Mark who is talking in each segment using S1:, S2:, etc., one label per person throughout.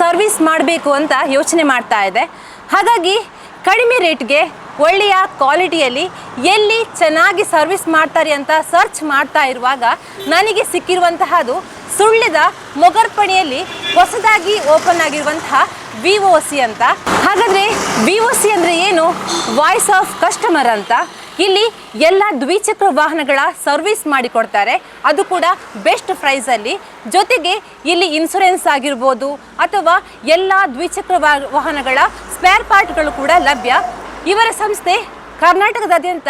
S1: Service ಮಾಡಬೇಕು ಅಂತ ಯೋಚನೆ ಮಾಡ್ತಾ ಇದೆ. ಹಾಗಾಗಿ ಕಡಿಮೆ ರೇಟ್ಗೆ ಒಳ್ಳೆಯ ಕ್ವಾಲಿಟಿಯಲ್ಲಿ ಎಲ್ಲಿ ಚೆನ್ನಾಗಿ ಸರ್ವಿಸ್ ಮಾಡ್ತಾರೆ ಅಂತ ಸರ್ಚ್ ಮಾಡ್ತಾ ಇರುವಾಗ ನನಗೆ ಸಿಕ್ಕಿರುವಂತಹದು ಸುಳ್ಳಿದ ಮೊಗರ್ಪಣಿಯಲ್ಲಿ ಹೊಸದಾಗಿ ಓಪನ್ ಆಗಿರುವಂತಹ ವಿ ಒ ಸಿ ಅಂತ. ಹಾಗಾದರೆ ವಿ ಓ ಸಿ ಅಂದರೆ ಏನು? ವಾಯ್ಸ್ ಆಫ್ ಕಸ್ಟಮರ್ ಅಂತ. ಇಲ್ಲಿ ಎಲ್ಲ ದ್ವಿಚಕ್ರ ವಾಹನಗಳ ಸರ್ವಿಸ್ ಮಾಡಿಕೊಡ್ತಾರೆ. ಅದು ಕೂಡ ಬೆಸ್ಟ್ ಪ್ರೈಸಲ್ಲಿ ಜೊತೆಗೆ ಇಲ್ಲಿ ಇನ್ಸೂರೆನ್ಸ್ ಆಗಿರ್ಬೋದು ಅಥವಾ ಎಲ್ಲ ದ್ವಿಚಕ್ರ ವಾಹನಗಳ ಸ್ಪೇರ್ ಪಾರ್ಟ್ಗಳು ಕೂಡ ಲಭ್ಯ. ಇವರ ಸಂಸ್ಥೆ ಕರ್ನಾಟಕದಾದ್ಯಂತ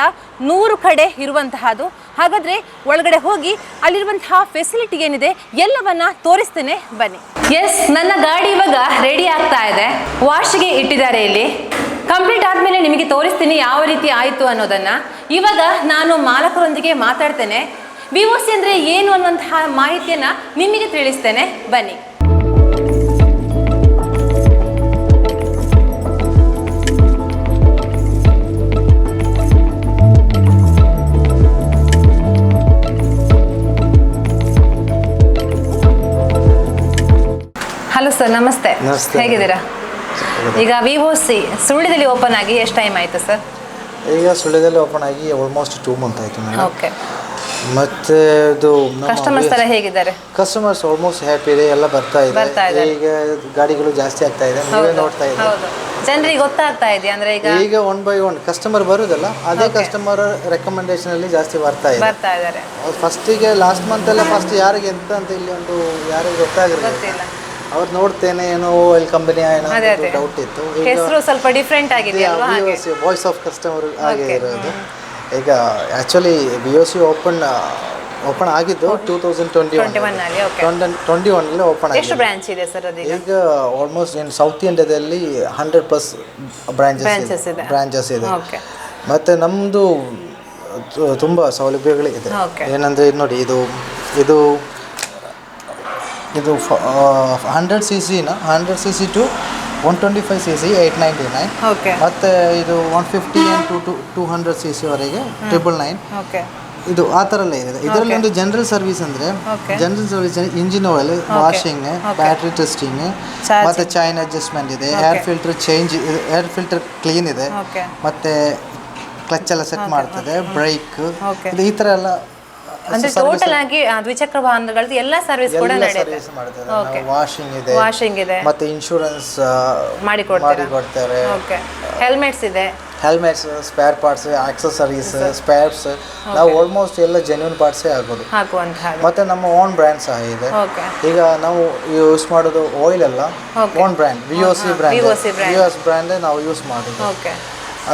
S1: ನೂರು ಕಡೆ ಇರುವಂತಹದು. ಹಾಗಾದರೆ ಒಳಗಡೆ ಹೋಗಿ ಅಲ್ಲಿರುವಂತಹ ಫೆಸಿಲಿಟಿ ಏನಿದೆ ಎಲ್ಲವನ್ನ ತೋರಿಸ್ತೇನೆ. ಬನ್ನಿ. ಎಸ್ ನನ್ನ ಗಾಡಿ ಇವಾಗ ರೆಡಿ ಆಗ್ತಾ ಇದೆ. ವಾಶ್ಗೆ ಇಟ್ಟಿದ್ದಾರೆ ಇಲ್ಲಿ. ಕಂಪ್ಲೀಟ್ ಆದಮೇಲೆ ನಿಮಗೆ ತೋರಿಸ್ತೀನಿ ಯಾವ ರೀತಿ ಆಯಿತು ಅನ್ನೋದನ್ನ. ಇವಾಗ ನಾನು ಮಾಲಕರೊಂದಿಗೆ ಮಾತಾಡ್ತೇನೆ. ವಿ ಸಿ ಅಂದ್ರೆ ಏನು ಅನ್ನುವಂತಹ ಮಾಹಿತಿಯನ್ನ ನಿಮಗೆ ತಿಳಿಸ್ತೇನೆ. ಬನ್ನಿ. ಹಲೋ ಸರ್ ನಮಸ್ತೆ. ಹೇಗಿದ್ದೀರಾ? ಈಗ ವಿ ಒ ಸಿ ಸುಳ್ಳಿದಲ್ಲಿ ಓಪನ್ ಆಗಿ ಎಷ್ಟು ಟೈಮ್ ಆಯಿತು ಸರ್
S2: ಈಗ ಸುಳ್ಯದಲ್ಲಿ ಓಪನ್ ಆಗಿ ಆಲ್ಮೋಸ್ಟ್ ಟೂ ಮಂತ್ ಆಯಿತು ಮೇಡಮ್.
S1: ಓಕೆ
S2: ಮತ್ತೆ ಇದು
S1: ಕಸ್ಟಮರ್ಸ್ ಎಲ್ಲ ಹೇಗಿದ್ದಾರೆ?
S2: ಕಸ್ಟಮರ್ಸ್ ಆಲ್ಮೋಸ್ಟ್ ಹ್ಯಾಪಿ ಇದೆ ಎಲ್ಲ ಬರ್ತಾ
S1: ಬರ್ತಾ
S2: ಇದೆ. ಈಗ ಗಾಡಿಗಳು ಜಾಸ್ತಿ ಆಗ್ತಾ ಇದೆ ನೀವೇ ನೋಡ್ತಾ ಇದೆ
S1: ಹೌದು. ಜನರಿಗೆ ಗೊತ್ತಾಗ್ತಾ ಇದೆ ಅಂದ್ರೆ ಈಗ
S2: ಈಗ ಒನ್ ಬೈ ಒನ್ ಕಸ್ಟಮರ್ ಬರುದಲ್ಲ ಅದೇ ಕಸ್ಟಮರ್ ರೆಕಮೆಂಡೇಶನ್ ಅಲ್ಲಿ ಜಾಸ್ತಿ ಬರ್ತಾ ಇದೆ.
S1: ಬರ್ತಾ ಇದ್ದಾರೆ.
S2: ಫಸ್ಟಿಗೆ ಲಾಸ್ಟ್ ಮಂತ್ ಎಲ್ಲ ಫಸ್ಟ್ ಯಾರಿಗೆ ಎಂತ ಅಂತ ಇಲ್ಲಿ ಒಂದು ಯಾರಿಗೆ ಗೊತ್ತಾಗಿರಲಿಲ್ಲ.
S1: ಗೊತ್ತಿಲ್ಲ.
S2: ಅವ್ರು ನೋಡ್ತೇನೆ ಏನೋ ಇಲ್ಲಿ ಕಂಪನಿ ಏನೋ
S1: ಅದೇ ಅದೇ.
S2: ಡೌಟ್ ಇತ್ತು.
S1: ಹೆಸರು ಸ್ವಲ್ಪ ಡಿಫ್ರೆಂಟ್ ಆಗಿದೆಯಲ್ವಾ? ಹಾಗೆ.
S2: ವಾಯ್ಸ್ ಆಫ್ ಕಸ್ಟಮರ್ ಹಾಗೆ ಇರೋದು. ಈಗ actually B O C open open ಆಗಿದ್ದು two thousand twenty one
S1: twenty one ಅಲ್ಲಿ ಓಕೆ
S2: ಟ್ವೆಂಟಿ ಒನ್ನಲ್ಲಿ ಓಪನ್
S1: ಎಷ್ಟು
S2: ಆಗಿದೆ
S1: ಬ್ರಾಂಚ್ ಇದೆ ಸರ್ ಅದೀಗ?
S2: ಈಗ ಆಲ್ಮೋಸ್ಟ್ ಇನ್ ಸೌತ್ ಇಂಡಿಯಾದಲ್ಲಿ ಹಂಡ್ರೆಡ್ ಪ್ಲಸ್
S1: Branches
S2: ಬ್ರಾಂಚಸ್
S1: ಇದೆ.
S2: ಬ್ರಾಂಚಸ್ ಇದೆ.
S1: ಓಕೆ
S2: ಮತ್ತು ನಮ್ಮದು ತುಂಬ ಸೌಲಭ್ಯಗಳಿದೆ.
S1: ಏನಂದ್ರೆ
S2: ಏನಂದರೆ ನೋಡಿ ಇದು ಇದು ಇದು ಹಂಡ್ರೆಡ್ ಸಿ ಸಿನ hundred C C to one twenty five C C eight ninety nine
S1: ಮತ್ತೆ
S2: ಮತ್ತು ಇದು one fifty and two two two hundred C ಸಿವರೆಗೆ triple nine
S1: okay
S2: ಇದು ಆ ಥರ ಎಲ್ಲ ಇದೆ ಇದರಲ್ಲಿ ಒಂದು ಜನರಲ್ ಸರ್ವಿಸ್ ಅಂದರೆ general service engine oil washing battery testing ಮತ್ತೆ ಚೈನ್ ಅಡ್ಜಸ್ಟ್ಮೆಂಟ್ ಇದೆ air filter change air filter clean ಇದೆ
S1: ಮತ್ತೆ
S2: ಮತ್ತು ಕ್ಲಚ್ ಎಲ್ಲ ಸೆಟ್ ಮಾಡ್ತದೆ ಬ್ರೇಕ್ ಇದು ಈ ಥರ ಎಲ್ಲ
S1: ಅಂದ್ರೆ ಟೋಟಲ್ ಆಗಿ ದ್ವಿಚಕ್ರ ವಾಹನಗಳದ್ದು ಎಲ್ಲ ಸರ್ವಿಸ್ ಕೂಡ ನಡೆಯುತ್ತೆ
S2: ಸರ್ವಿಸ್ ಮಾಡ್ತಾರೆ. ವಾಷಿಂಗ್ ಇದೆ
S1: ವಾಷಿಂಗ್ ಇದೆ.
S2: ಮತ್ತೆ ಇನ್ಶೂರೆನ್ಸ್
S1: ಮಾಡಿ ಕೊಡ್ತೀರಾ.
S2: ಮಾಡಿ ಕೊಡ್ತಾರೆ.
S1: ಓಕೆ ಹೆಲ್ಮೆಟ್ಸ್ ಇದೆ.
S2: Helmets spare parts accessories spares ನಾವು ಆಲ್ಮೋಸ್ಟ್ ಎಲ್ಲ ಜೆನ್ಯೂನ್ ಪಾರ್ಟ್ಸೇ ಆಗೋದು ಮತ್ತೆ ನಮ್ಮ ಓನ್ ಬ್ರ್ಯಾಂಡ್ ಸಹ ಇದೆ.
S1: ಓಕೆ
S2: ಈಗ ನಾವು ಯೂಸ್ ಮಾಡೋದು ಆಯಿಲ್
S1: ಅಲ್ಲ.
S2: Own brand V O C brand. V S ಬ್ರ್ಯಾಂಡೇ ನಾವು ಯೂಸ್ ಮಾಡೋದು.
S1: ಓಕೆ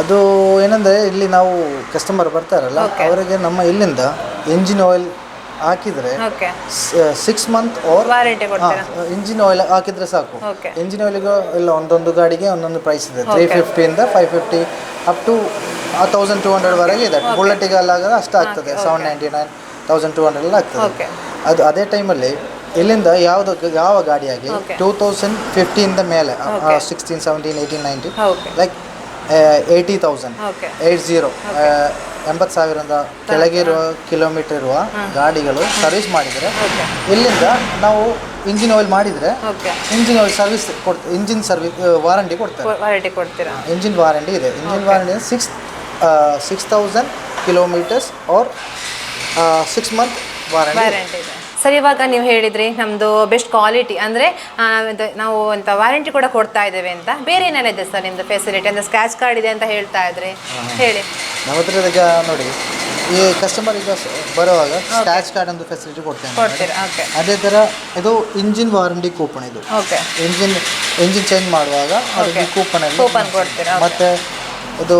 S2: ಅದು ಏನಂದರೆ ಇಲ್ಲಿ ನಾವು ಕಸ್ಟಮರ್ ಬರ್ತಾರಲ್ಲ ಅವರಿಗೆ ನಮ್ಮ ಇಲ್ಲಿಂದ ಇಂಜಿನ್ ಆಯಿಲ್ ಹಾಕಿದ್ರೆ
S1: okay
S2: six month or
S1: warranty ಕೊಡ್ತೀರಾ?
S2: ಇಂಜಿನ್ ಆಯಿಲ್ ಹಾಕಿದ್ರೆ ಸಾಕು. ಇಂಜಿನ್ ಆಯಿಲ್ಗೆ ಇಲ್ಲ ಒಂದೊಂದು ಗಾಡಿಗೆ ಒಂದೊಂದು ಪ್ರೈಸ್ ಇದೆ. Three ಫಿಫ್ಟಿಯಿಂದ five fifty up to thousand two hundred ವರೆಗೆ ಇದೆ. ಬುಲೆಟಿಗೆ ಎಲ್ಲ ಅಷ್ಟು ಆಗ್ತದೆ. Seven ninety nine thousand two hundred ಎಲ್ಲ ಆಗ್ತದೆ. ಅದು ಅದೇ ಟೈಮಲ್ಲಿ ಇಲ್ಲಿಂದ ಯಾವುದು ಯಾವ ಗಾಡಿಯಾಗಿ. ಟೂ ತೌಸಂಡ್ ಫಿಫ್ಟಿಯಿಂದ ಮೇಲೆ sixteen seventeen eighteen nineteen like eighty thousand. Eight zero. ಎಂಬತ್ತು ಸಾವಿರದ ಕೆಳಗೆ ಇರುವ ಕಿಲೋಮೀಟರ್ ಇರುವ ಗಾಡಿಗಳು ಸರ್ವಿಸ್ ಮಾಡಿದರೆ ಇಲ್ಲಿಂದ ನಾವು ಇಂಜಿನ್ ಆಯಿಲ್ ಮಾಡಿದರೆ ಇಂಜಿನ್ ಆಯಿಲ್ ಸರ್ವಿಸ್ ಕೊಡ್ತೀವಿ ಇಂಜಿನ್ ಸರ್ವಿಸ್ ವಾರಂಟಿ ಕೊಡ್ತಾರೆ
S1: ವಾರಂಟಿ ಕೊಡ್ತೀರಾ?
S2: ಇಂಜಿನ್ ವಾರಂಟಿ ಇದೆ. Engine warranty six six thousand kilometres or six month warranty
S1: sir ಇವಾಗ ನೀವು ಹೇಳಿದ್ರಿ ನಮ್ಮದು ಬೆಸ್ಟ್ ಕ್ವಾಲಿಟಿ ಅಂದರೆ ನಾವು ಅಂತ ವಾರಂಟಿ ಕೂಡ ಕೊಡ್ತಾ ಇದ್ದೇವೆ ಅಂತ. ಬೇರೆ ಏನೆಲ್ಲ ಇದೆ ಸರ್ ನಿಮ್ಮದು ಫೆಸಿಲಿಟಿ ಅಂದರೆ ಸ್ಕ್ರಾಚ್ ಕಾರ್ಡ್ ಇದೆ ಅಂತ ಹೇಳ್ತಾ ಇದ್ರಿ. ಹೇಳಿ.
S2: ನಮ್ಮ ಹತ್ರ ಈಗ ನೋಡಿ ಈ ಕಸ್ಟಮರ್ ಈಗ ಬರುವಾಗ ಸ್ಕ್ಯಾಚ್ ಕಾರ್ಡ್ ಒಂದು ಫೆಸಿಲಿಟಿ ಕೊಡ್ತೇನೆ.
S1: ಕೊಡ್ತೀರಾ? ಓಕೆ
S2: ಅದೇ ಥರ ಇದು ಇಂಜಿನ್ ವಾರಂಟಿ ಕೂಪನ್ ಇದು.
S1: ಓಕೆ
S2: ಇಂಜಿನ್ ಇಂಜಿನ್ ಚೇಂಜ್ ಮಾಡುವಾಗ ಅದಕ್ಕೆ ಕೂಪನ್. ಮತ್ತೆ ಇದು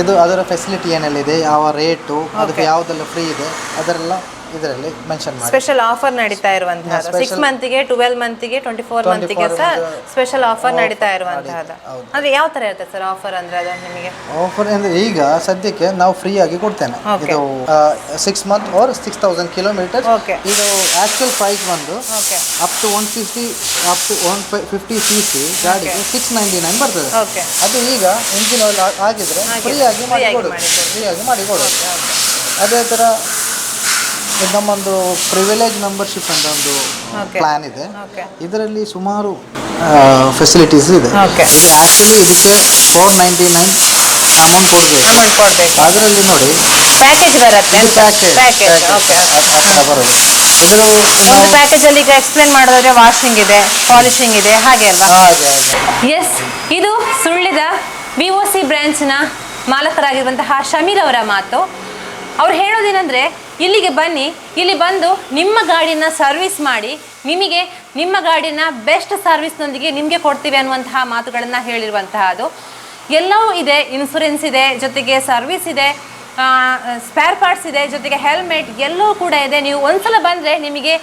S2: ಇದು ಅದರ ಫೆಸಿಲಿಟಿ ಏನೆಲ್ಲಿದೆ ಯಾವ ರೇಟು ಅದಕ್ಕೆ. ಯಾವುದೆಲ್ಲ ಫ್ರೀ ಇದೆ? ಅದರೆಲ್ಲ ಇದರಲ್ಲಿ ಮೆನ್ಷನ್ ಮಾಡಿ.
S1: ಸ್ಪೆಷಲ್ ಆಫರ್ ನಡೀತಾ
S2: ಇರುವಂತಹ
S1: ಸಿಕ್ಸ್ ಮಂತ್ಗೆ ಟ್ವೆಲ್ ಮಂತಿಗೆ ಟ್ವೆಂಟಿ ಫೋರ್
S2: 24
S1: ಮಂತಿಗೆ ಸಹ ಸ್ಪೆಷಲ್ ಆಫರ್ ನಡೀತಾ
S2: ಇರುವಂತಹ
S1: ಇರುವಂತಹದ್ದು. ಅಂದ್ರೆ ಯಾವ ತರ ಇರುತ್ತೆ ಸರ್ ಆಫರ್ ಅಂದ್ರೆ ಅದು ನಿಮಗೆ?
S2: ಆಫರ್ ಅಂದ್ರೆ ಈಗ ಸದ್ಯಕ್ಕೆ ನಾವು ಫ್ರೀ ಆಗಿ ಕೊಡ್ತೇನೆ. ಇದು six month or six thousand kilometre. ಇದು ಆಕ್ಚುಲ್ ಪ್ರೈಸ್ ಬಂದು
S1: okay
S2: up to one fifty up to one fifty C C ಗಾಡಿಗೆ ಸಿಕ್ಸ್ ನೈಂಟಿ ನೈನ್ ಬರ್ತದೆ
S1: ಓಕೆ
S2: ಅದು ಈಗ ಇಂಜಿನ್ ಆಯಿಲ್ ಆಗಿದ್ರೆ ಫ್ರೀ ಆಗಿ
S1: ಮಾಡಿ
S2: ಮಾಡಿಕೊಡು. ಫ್ರೀ ಆಗಿ ಮಾಡಿಕೊಡು.
S1: ಓಕೆ ಓಕೆ
S2: ಅದೇ ಥರ ನಮ್ಮೊಂದು ಪ್ರಿವಿಲೇಜ್ ಮೆಂಬರ್ಶಿಪ್ ಅಂತ ಒಂದು ಪ್ಲಾನ್ ಇದೆ. ಇದರಲ್ಲಿ ಸುಮಾರು ಫೆಸಿಲಿಟೀಸ್ ಇದೆ.
S1: ಇದು
S2: ಆ್ಯಕ್ಚುಲಿ ಇದಕ್ಕೆ ಫೋರ್ ನೈಂಟಿ ನೈನ್ ಅಮೌಂಟ್ ಕೊಡಬೇಕು.
S1: ಅಮೌಂಟ್ ಕೊಡಬೇಕು.
S2: ಅದರಲ್ಲಿ ನೋಡಿ
S1: ಪ್ಯಾಕೇಜ್ ಬರುತ್ತೆ.
S2: ಇದು ಪ್ಯಾಕೇಜ್
S1: ಪ್ಯಾಕೇಜ್ ಓಕೆ
S2: ಬರೋದು. ಇದ್ರ
S1: ಒಂದು ಪ್ಯಾಕೇಜ್ ಅಲ್ಲಿ ಈಗ ಎಕ್ಸ್ಪ್ಲೇನ್ ಮಾಡೋದಾದ್ರೆ ವಾಷಿಂಗ್ ಇದೆ ಪಾಲಿಶಿಂಗ್ ಇದೆ ಹಾಗೆ ಅಲ್ವಾ?
S2: ಹಾಗೆ ಹಾಗೆ.
S1: ಎಸ್ ಇದು ಸುಳ್ಳಿದ ವಿ ಒ ಸಿ ಬ್ರ್ಯಾಂಚ್ನ ಮಾಲಕರಾಗಿರುವಂತಹ ಶಮೀರ್ ಅವರ ಮಾತು. ಅವ್ರು ಹೇಳೋದೇನೆಂದರೆ ಇಲ್ಲಿಗೆ ಬನ್ನಿ. ಇಲ್ಲಿ ಬಂದು ನಿಮ್ಮ ಗಾಡಿನ ಸರ್ವಿಸ್ ಮಾಡಿ. ನಿಮಗೆ ನಿಮ್ಮ ಗಾಡಿನ ಬೆಸ್ಟ್ ಸರ್ವಿಸ್ನೊಂದಿಗೆ ನಿಮಗೆ ಕೊಡ್ತೀವಿ ಅನ್ನುವಂತಹ ಮಾತುಗಳನ್ನು ಹೇಳಿರುವಂತಹದ್ದು. ಎಲ್ಲವೂ ಇದೆ ಇನ್ಸೂರೆನ್ಸ್ ಇದೆ, ಜೊತೆಗೆ ಸರ್ವಿಸ್ ಇದೆ. ಸ್ಪೇರ್ ಪಾರ್ಟ್ಸ್ ಇದೆ, ಜೊತೆಗೆ ಹೆಲ್ಮೆಟ್ ಎಲ್ಲೋ ಕೂಡ ಇದೆ. ನೀವು ಒಂದ್ಸಲ ಬಂದ್ರೆ ನಿಮಗೆ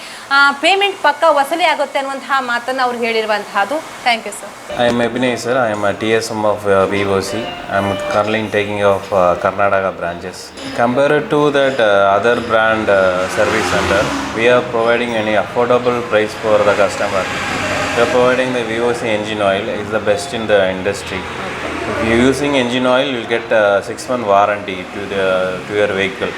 S1: ಪೇಮೆಂಟ್ ಪಕ್ಕ ವಸೂಲಿ ಆಗುತ್ತೆ ಅನ್ನುವಂತಹ ಮಾತನ್ನು ಅವರು ಹೇಳಿರುವಂತಹದ್ದು. Thank you sir
S3: I'm Abhinay sir I'm T S M of V O C I'm currently taking of Karnataka branches compare to that other brand service centre we are providing any affordable price for the customer we are providing the V O C engine oil is the best in the industry If you are using engine oil, you will get a six month warranty to the to your vehicle.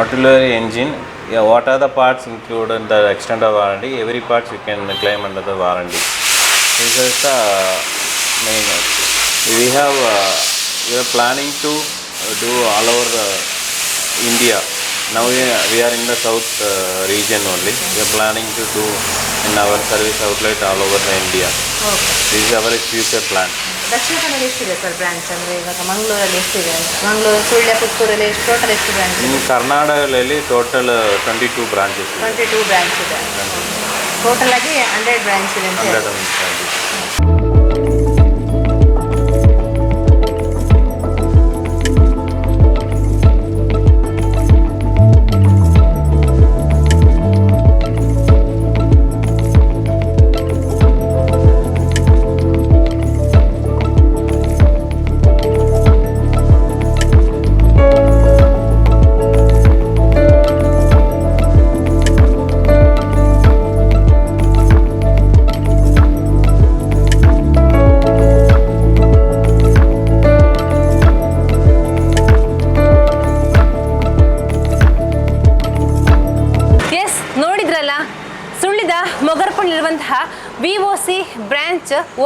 S3: Auxiliary engine, yeah, what are the parts included in the extended warranty? Every parts you can claim under the warranty. This is the main. We have uh, we are planning to uh, do all over uh, India. Now we are, we are in the south uh, region only. We are planning to do in our service outlet all over the India. This is our future plan.
S1: Dakshina Kannada ಎಷ್ಟಿದೆ sir branch ಅಂದರೆ ಇವಾಗ ಮಂಗಳೂರಲ್ಲಿ ಎಷ್ಟಿದೆ ಅಂತ ಮಂಗಳೂರು ಸುಳ್ಯ ಪುತ್ತೂರಲ್ಲಿ ಎಷ್ಟು total ಎಷ್ಟು branch
S3: ಕರ್ನಾಟಕದಲ್ಲಿ total twenty two 22 branches. ಇದೆ.
S1: ಟ್ವೆಂಟಿ ಟೂ ಬ್ರಾಂಚ್ ಇದೆ ಟೋಟಲ್ ಆಗಿ ಹಂಡ್ರೆಡ್ ಬ್ರಾಂಚ್ ಇದೆ ಅಂತ
S3: 100
S1: ಹೇಳ್ಬೋದು.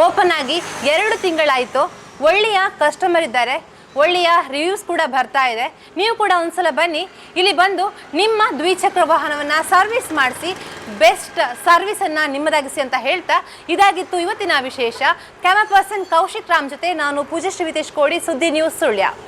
S1: ಓಪನ್ ಆಗಿ ಎರಡು ತಿಂಗಳಾಯಿತು. ಒಳ್ಳೆಯ ಕಸ್ಟಮರ್ ಇದ್ದಾರೆ. ಒಳ್ಳೆಯ ರಿವ್ಯೂಸ್ ಕೂಡ ಬರ್ತಾ ಇದೆ. ನೀವು ಕೂಡ ಒಂದ್ಸಲ ಬನ್ನಿ. ಇಲ್ಲಿ ಬಂದು ನಿಮ್ಮ ದ್ವಿಚಕ್ರ ವಾಹನವನ್ನು ಸರ್ವಿಸ್ ಮಾಡಿಸಿ ಬೆಸ್ಟ್ ಸರ್ವಿಸನ್ನು ನಿಮ್ಮದಾಗಿಸಿ ಅಂತ ಹೇಳ್ತಾ ಇದಾಗಿತ್ತು ಇವತ್ತಿನ ವಿಶೇಷ. ಕ್ಯಾಮರಾ ಪರ್ಸನ್ ಕೌಶಿಕ್ ರಾಮ್ ಜೊತೆ ನಾನು ಪೂಜಶ್ರೀ ವಿತೇಶ್ ಕೋಡಿ ಸುದ್ದಿ ನ್ಯೂಸ್ ಸುಳ್ಯ.